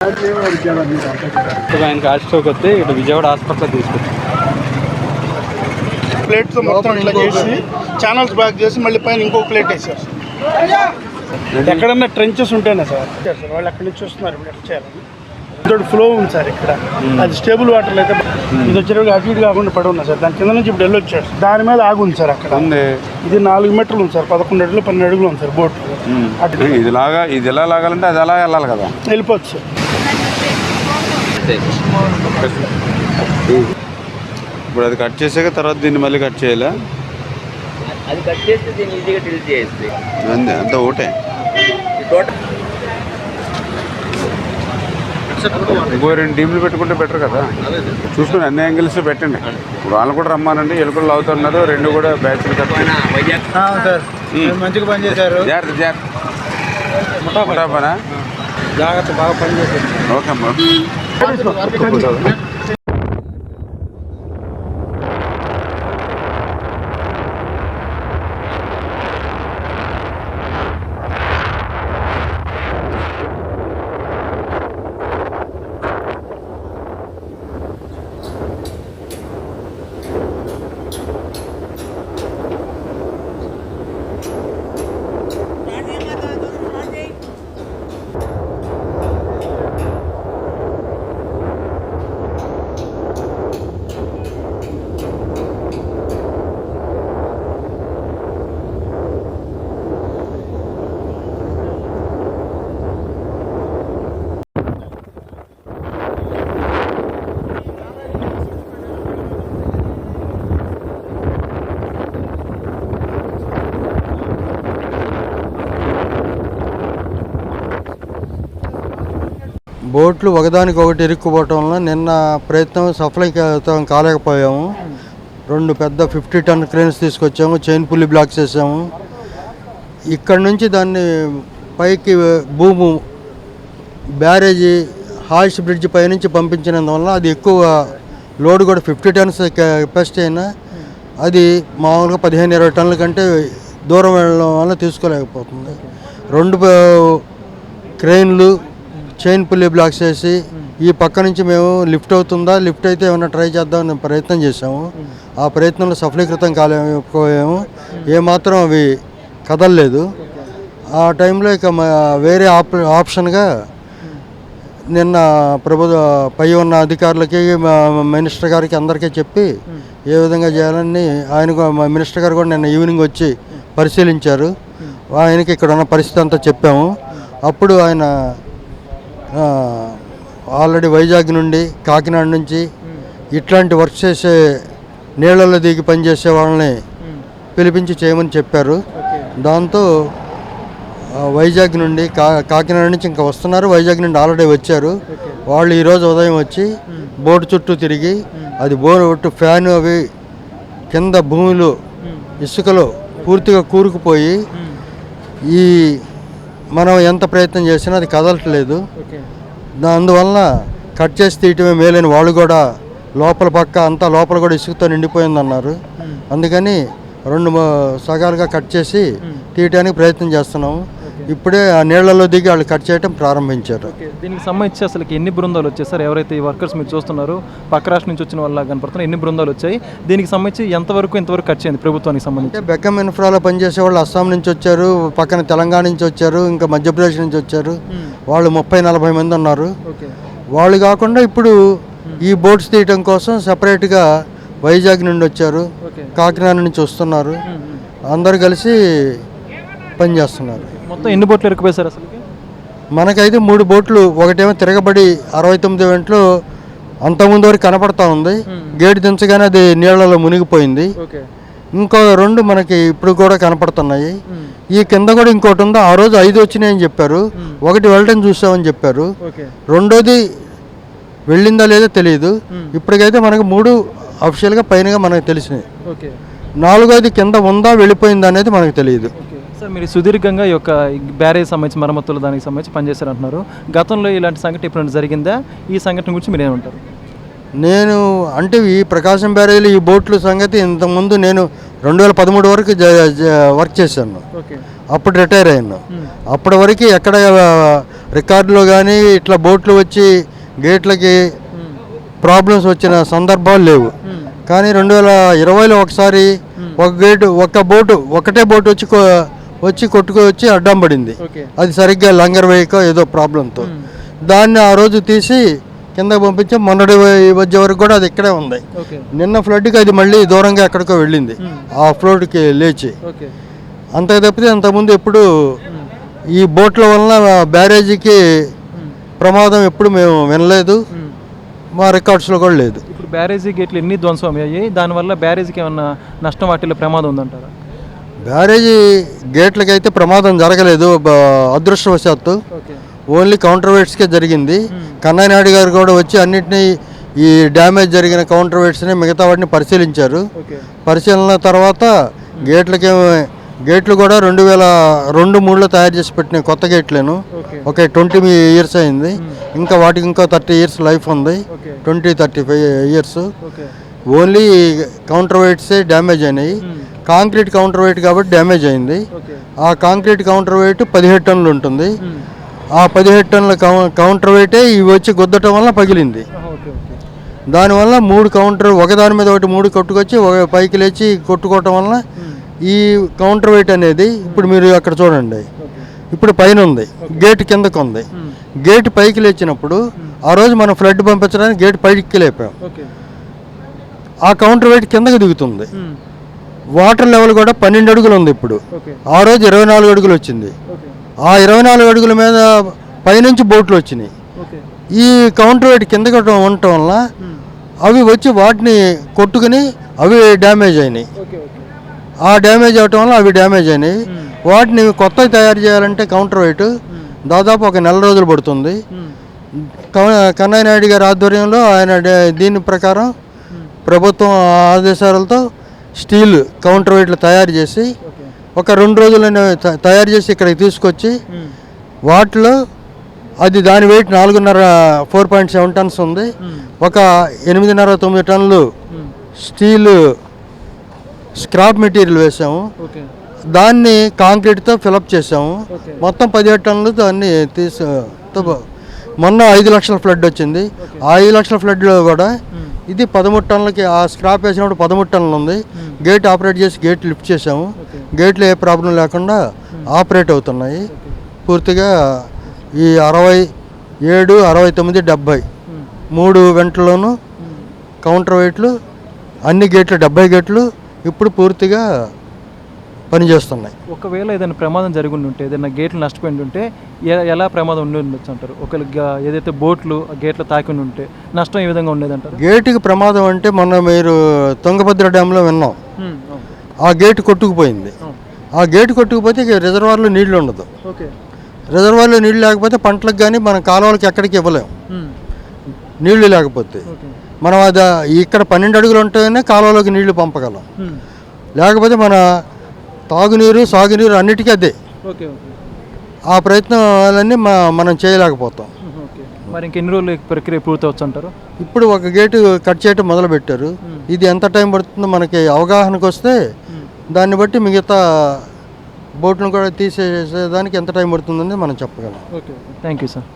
ఇప్పుడు ఆయనకి heart stroke వస్తే ఇటు విజయవాడ హాస్పిటల్ తీసుకొచ్చాం ప్లేట్తో మొత్తం ఇట్లా చేసి ఛానల్స్ బ్యాక్ చేసి మళ్ళీ పైన ఇంకో ప్లేట్ వేసారు. ఎక్కడన్నా ట్రెంచెస్ ఉంటేనే సార్. సార్ వాళ్ళు అక్కడి నుంచి వస్తున్నారు ఇప్పుడు ఎట్లా చేయాలని ఇదొకటి ఫ్లో ఉంది సార్ ఇక్కడ. అది స్టేబుల్ వాటర్ అయితే ఇది వచ్చేటప్పుడు అటు ఇటు కాకుండా పడి ఉన్నా సార్. దాని కింద నుంచి ఇప్పుడు వెళ్ళొచ్చాడు దాని మీద ఆగి ఉంది సార్ అక్కడ. ఉంది. ఇది నాలుగు మీటర్లు ఉంది సార్. పదకొండు అడుగులు పన్నెండు అడుగులు ఉంది సార్ బోట్ అటు ఇది లాగా ఇది ఎలా లాగాలంటే అది ఎలా వెళ్ళాలి కదా. వెళ్ళిపోవచ్చు సార్. ఇప్పుడు అది కట్ చేసాక తర్వాత దీన్ని మళ్ళీ కట్ చేయాలా? అది కట్ చేస్తే దీన్ని ఈజీగా డిలీట్ చేయొచ్చు అంతే అంతా ఒకటే టోటల్ ఇంకో రెండు టీంలు పెట్టుకుంటే బెటర్ కదా. చూసుకుని అన్ని యాంగిల్స్ పెట్టండి. ఇప్పుడు వాళ్ళు కూడా రమ్మానండి వీళ్ళు కూడా లాగుతున్నారు రెండు కూడా బ్యాచ్లు సార్. మంచిగా పని చేశారు. జాగ్రత్త జాగ్రత్త. జాగ్రత్త బాగా పని చేశారు. ఓకే అమ్మా. బోట్లు ఒకదానికొకటి ఇరుక్కుపోవటం వల్ల నిన్న ప్రయత్నం సఫలం కాలేకపోయాము. రెండు పెద్ద ఫిఫ్టీ టన్ క్రేన్స్ తీసుకొచ్చాము చైన్ పుల్లి బ్లాక్ చేసాము ఇక్కడ నుంచి దాన్ని పైకి భూము బ్యారేజీ హాయిష్ బ్రిడ్జ్ పైనుంచి పంపించినందువల్ల అది ఎక్కువ లోడ్ కూడా ఫిఫ్టీ టన్స్ కెపాసిటీ అయినా అది మామూలుగా పదిహేను ఇరవై టన్నుల కంటే దూరం వెళ్ళడం వల్ల తీసుకోలేకపోతుంది. రెండు క్రెయిన్లు చైన్ పుల్లి బ్లాక్స్ వేసి ఈ పక్క నుంచి మేము లిఫ్ట్ అవుతుందా? లిఫ్ట్ అయితే ఏమైనా ట్రై చేద్దామని ప్రయత్నం చేసాము ఆ ప్రయత్నంలో సఫలీకృతం కాలేకపోయాము. ఏమాత్రం అవి కదలలేదు. ఆ టైంలో ఇక వేరే ఆప్ ఆప్షన్గా నిన్న ప్రభుత్వ పై ఉన్న అధికారులకి మా మినిస్టర్ గారికి అందరికీ చెప్పి ఏ విధంగా చేయాలని ఆయన మినిస్టర్ గారు కూడా నిన్న ఈవినింగ్ వచ్చి పరిశీలించారు. ఆయనకి ఇక్కడ ఉన్న పరిస్థితి అంతా చెప్పాము. అప్పుడు ఆయన ఆల్రెడీ వైజాగ్ నుండి కాకినాడ నుంచి ఇట్లాంటి వర్క్ చేసే నీళ్ళల్లో దిగి పనిచేసే వాళ్ళని పిలిపించి చేయమని చెప్పారు. దాంతో వైజాగ్ నుండి కా కాకినాడ నుంచి ఇంకా వస్తున్నారు. వైజాగ్ నుండి ఆల్రెడీ వచ్చారు. వాళ్ళు ఈరోజు ఉదయం వచ్చి బోటు చుట్టూ తిరిగి అది బోటు ఫ్యాన్ అవి కింద భూమిలో ఇసుకలో పూర్తిగా కూరుకుపోయి ఈ మనం ఎంత ప్రయత్నం చేసినా అది కదలట్లేదు. అందువలన కట్ చేసి తీయటమే మేలని వాళ్ళు కూడా లోపల పక్క అంతా లోపల కూడా ఇసుకతో నిండిపోయిందన్నారు. అందుకని రెండు సగాలుగా కట్ చేసి తీయటానికి ప్రయత్నం చేస్తున్నాము. ఇప్పుడే ఆ నీళ్ళలో దిగి వాళ్ళు కట్ చేయటం ప్రారంభించారు. దీనికి సంబంధించి అసలు ఎన్ని బృందాలు వచ్చాయి? సార్ ఎవరైతే ఈ వర్కర్స్ మీరు చూస్తున్నారు పక్క రాష్ట్రం నుంచి వచ్చిన వాళ్ళ కనపడుతున్నారు ఎన్ని బృందాలు వచ్చాయి? దీనికి సంబంధించి ఎంతవరకు ఎంతవరకు ఖర్చు అయింది ప్రభుత్వానికి సంబంధించి? బెక్కం ఇన్ఫ్రాలో పనిచేసే వాళ్ళు అస్సాం నుంచి వచ్చారు పక్కన తెలంగాణ నుంచి వచ్చారు ఇంకా మధ్యప్రదేశ్ నుంచి వచ్చారు. వాళ్ళు ముప్పై నలభై మంది ఉన్నారు. వాళ్ళు కాకుండా ఇప్పుడు ఈ బోట్స్ తీయటం కోసం సపరేట్గా వైజాగ్ నుండి వచ్చారు కాకినాడ నుంచి వస్తున్నారు. అందరు కలిసి పనిచేస్తున్నారు. మొత్తం ఎన్ని బోట్లు ఇరుక్కుపోయాయి సార్ అసలు మనకైతే మూడు బోట్లు ఒకటేమో తిరగబడి అరవై తొమ్మిది వెంటలు అంతకుముందు వరకు కనపడతా ఉంది. గేటు దించగానే అది నీళ్ళలో మునిగిపోయింది. ఇంకో రెండు మనకి ఇప్పుడు కూడా కనపడుతున్నాయి. ఈ కింద కూడా ఇంకోటి ఉందో ఆ రోజు ఐదు వచ్చినాయని చెప్పారు. ఒకటి వెళ్ళటం చూసామని చెప్పారు. రెండోది వెళ్ళిందా లేదో తెలియదు ఇప్పటికైతే మనకు మూడు అఫిషియల్గా పైనగా మనకు తెలిసినాయి. నాలుగోది కింద ఉందా వెళ్ళిపోయిందా అనేది మనకు తెలియదు. సార్ మీరు సుదీర్ఘంగా ఈ యొక్క బ్యారేజ్ సంబంధించి మరమ్మతులు దానికి సంబంధించి పనిచేశారు అంటున్నారు గతంలో ఇలాంటి సంఘటన ఎప్పుడైనా జరిగిందా? ఈ సంఘటన గురించి మీరు ఏమంటారు? నేను అంటే ఈ ప్రకాశం బ్యారేజ్లో ఈ బోట్ల సంగతి ఇంతకుముందు నేను రెండు వేల పదమూడు వరకు వర్క్ చేశాను. అప్పుడు రిటైర్ అయ్యాను. అప్పటి వరకు ఎక్కడ రికార్డులో కానీ ఇట్లా బోట్లు వచ్చి గేట్లకి ప్రాబ్లమ్స్ వచ్చిన సందర్భాలు లేవు. కానీ రెండు వేల ఇరవైలో ఒకసారి ఒక గేటు ఒక బోటు ఒకటే బోటు వచ్చి వచ్చి కొట్టుకు వచ్చి అడ్డం పడింది. అది సరిగ్గా లంగర్ వేయక ఏదో ప్రాబ్లంతో. దాన్ని ఆ రోజు తీసి కింద పంపించి. మొన్నటి మధ్య వరకు కూడా అది ఇక్కడే ఉంది. నిన్న ఫ్లడ్కి అది మళ్ళీ దూరంగా ఎక్కడికో వెళ్ళింది. ఆ ఫ్లోట్కి లేచి. అంతకు తప్పితే అంతకుముందు ఎప్పుడు ఈ బోట్ల వలన బ్యారేజీకి ప్రమాదం ఎప్పుడు మేము వినలేదు. మా రికార్డ్స్లో కూడా లేదు. ఇప్పుడు బ్యారేజీ గేట్లు ఎన్ని ధ్వంసం అయ్యాయి దానివల్ల బ్యారేజీకి ఏమన్నా నష్టం వాటిల్లో ప్రమాదం ఉందంటారా? బ్యారేజీ గేట్లకైతే ప్రమాదం జరగలేదు అదృష్టవశాత్తు. ఓన్లీ కౌంటర్ వెయిట్స్కే జరిగింది. కన్నయ్య నాయుడు గారు కూడా వచ్చి అన్నిటినీ ఈ డ్యామేజ్ జరిగిన కౌంటర్ వెయిట్స్ని మిగతా వాటిని పరిశీలించారు. పరిశీలన తర్వాత గేట్లకి గేట్లు కూడా రెండు వేల రెండు మూడులో తయారు చేసి పెట్టిన కొత్త గేట్లేను. ఓకే. ఒక ట్వంటీ ఇయర్స్ అయింది. ఇంకా వాటికి ఇంకో థర్టీ ఇయర్స్ లైఫ్ ఉంది. Twenty thirty five years. Only counter వెయిట్సే damage అయినాయి. కాంక్రీట్ కౌంటర్ వెయిట్ కాబట్టి డ్యామేజ్ అయింది. ఆ కాంక్రీట్ కౌంటర్ వెయిట్ పదిహేడు టన్నులు ఉంటుంది. ఆ పదిహేడు టన్నుల కౌంటర్ వెయిటే ఇవి వచ్చి గుద్దటం వల్ల పగిలింది. దానివల్ల మూడు కౌంటర్ ఒకదాని మీద ఒకటి మూడు కొట్టుకొచ్చి ఒక పైకి లేచి కొట్టుకోవటం వల్ల ఈ కౌంటర్ వెయిట్ అనేది ఇప్పుడు మీరు అక్కడ చూడండి. ఇప్పుడు పైన ఉంది. గేట్ కిందకు ఉంది. గేట్ పైకి లేచినప్పుడు ఆ రోజు మనం ఫ్లడ్ పంపించడానికి గేట్ పైకి లేపాం. ఆ కౌంటర్ వెయిట్ కిందకి దిగుతుంది. వాటర్ లెవెల్ కూడా పన్నెండు అడుగులు ఉంది ఇప్పుడు. ఆ రోజు ఇరవై నాలుగు అడుగులు వచ్చింది. ఆ ఇరవై నాలుగు అడుగుల మీద పైనుంచి బోట్లు వచ్చినాయి. ఈ కౌంటర్ వెయిట్ కిందకి ఉండటం వల్ల అవి వచ్చి వాటిని కొట్టుకుని అవి డ్యామేజ్ అయినాయి. ఆ డ్యామేజ్ అవటం వల్ల అవి డ్యామేజ్ అయినాయి. వాటిని కొత్తవి తయారు చేయాలంటే కౌంటర్ వెయిట్ దాదాపు ఒక నెల రోజులు పడుతుంది. కన్నయ్య నాయుడు గారి ఆధ్వర్యంలో ఆయన దీని ప్రకారం ప్రభుత్వం ఆదేశాలతో స్టీల్ కౌంటర్ వెయిట్లు తయారు చేసి ఒక రెండు రోజులను తయారు చేసి ఇక్కడికి తీసుకొచ్చి వాటిలో అది దాని వెయిట్ నాలుగున్నర ఫోర్ పాయింట్ సెవెన్ టన్స్ ఉంది. ఒక ఎనిమిదిన్నర తొమ్మిది టన్నులు స్టీల్ స్క్రాప్ మెటీరియల్ వేసాము. దాన్ని కాంక్రీట్తో ఫిలప్ చేసాము. మొత్తం పదిహేడు టన్నులు దాన్ని తీసు మొన్న ఐదు లక్షల ఫ్లడ్ వచ్చింది. ఆ ఐదు లక్షల ఫ్లడ్లో కూడా ఇది పదమూడు టన్నులకి ఆ స్క్రాప్ వేసినప్పుడు పదమూడు టన్నులు ఉంది. గేట్ ఆపరేట్ చేసి గేట్ లిఫ్ట్ చేసాము గేట్లో ఏ ప్రాబ్లం లేకుండా ఆపరేట్ అవుతున్నాయి. పూర్తిగా ఈ అరవై ఏడు అరవై తొమ్మిది డెబ్భై మూడు వెంటలోనూ కౌంటర్ వెయిట్లు అన్ని గేట్లు డెబ్బై గేట్లు ఇప్పుడు పూర్తిగా పనిచేస్తున్నాయి. ఒకవేళ ఏదైనా ప్రమాదం జరిగి ఉంటే ఏదైనా గేట్లు నష్టపోయి ఉంటే ఎలా ప్రమాదం ఉండి ఉండొచ్చు అంటారు? ఒకవేళ ఏదైతే బోట్లు గేట్లు తాకి ఉంటే నష్టం ఏ విధంగా ఉండేది అంటారు గేటుకి ప్రమాదం అంటే మొన్న మీరు తుంగభద్ర డ్యాంలో విన్నాం. ఆ గేటు కొట్టుకుపోయింది. ఆ గేటు కొట్టుకుపోతే రిజర్వాయర్లో నీళ్ళు ఉండదు. రిజర్వాయర్లో నీళ్ళు లేకపోతే పంటలకు కానీ మన కాలువలకి ఎక్కడికి ఇవ్వలేం. నీళ్ళు లేకపోతే. మనం అది ఇక్కడ పన్నెండు అడుగులు ఉంటేనే కాలువలోకి నీళ్ళు పంపగలం. లేకపోతే మన తాగునీరు సాగునీరు అన్నిటికీ అదే. ఆ ప్రయత్నాలన్నీ మా మనం చేయలేకపోతాం. మరి ఇంకెన్ని రోజులు ప్రక్రియ పూర్తవచ్చు అంటారు ఇప్పుడు ఒక గేటు కట్ చేయటం మొదలు పెట్టారు ఇది ఎంత టైం పడుతుందో మనకి అవగాహనకు వస్తే దాన్ని బట్టి మిగతా బోట్లను కూడా తీసేసేదానికి ఎంత టైం పడుతుందని మనం చెప్పగలం. ఓకే. Thank you sir.